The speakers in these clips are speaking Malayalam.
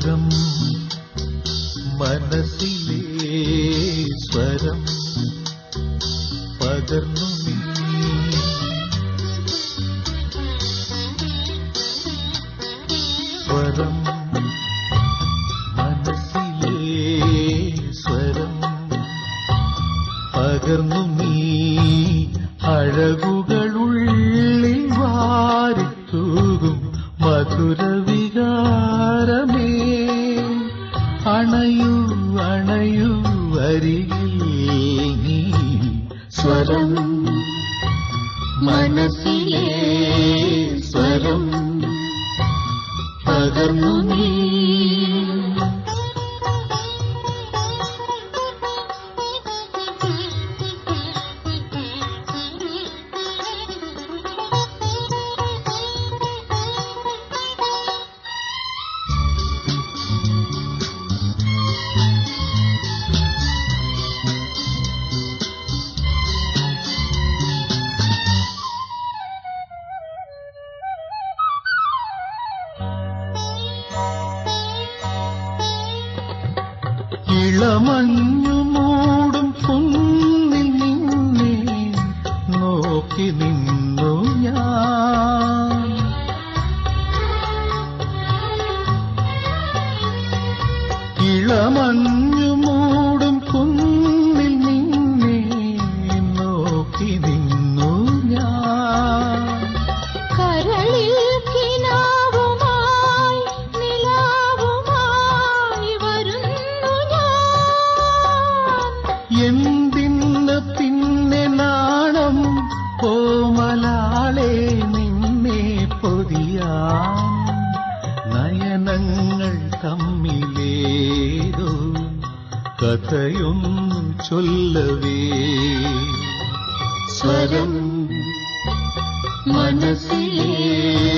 സ്വരം മനസ്സിലേ സ്വരം പകർന്നു സ്വരം വാരിത്തൂകും മധുരവികാരമേ. അണയൂ അണയൂ അരികിൽ നീ സ്വരം. മനസ്സിലെ സ്വരം പകർന്നു നീ ഇളമഞ്ഞു മൂടും കുന്നിൽ നിന്നെ നോക്കി നിന്നു ഞാൻ ഇളമഞ്ഞു എന്തിന്ന് പിന്നെ നാണം? കോമലാളെ നിന്നെ പൊതിയാൻ നയനങ്ങൾ തമ്മിലേതോ കഥയൊന്നു ചൊല്ലവേ. സ്വരം മനസ്സിലെ.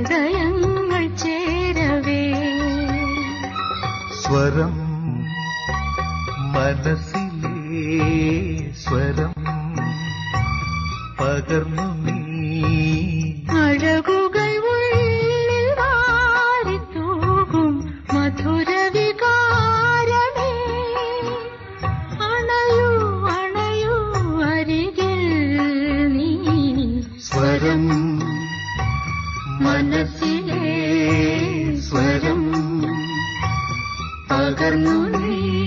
ഹൃദയങ്ങൾ ചേരവേ. സ്വരം മനസ്സിലെ സ്വരം പകർന്നു നീ. അഴകുകൾ കർണമേ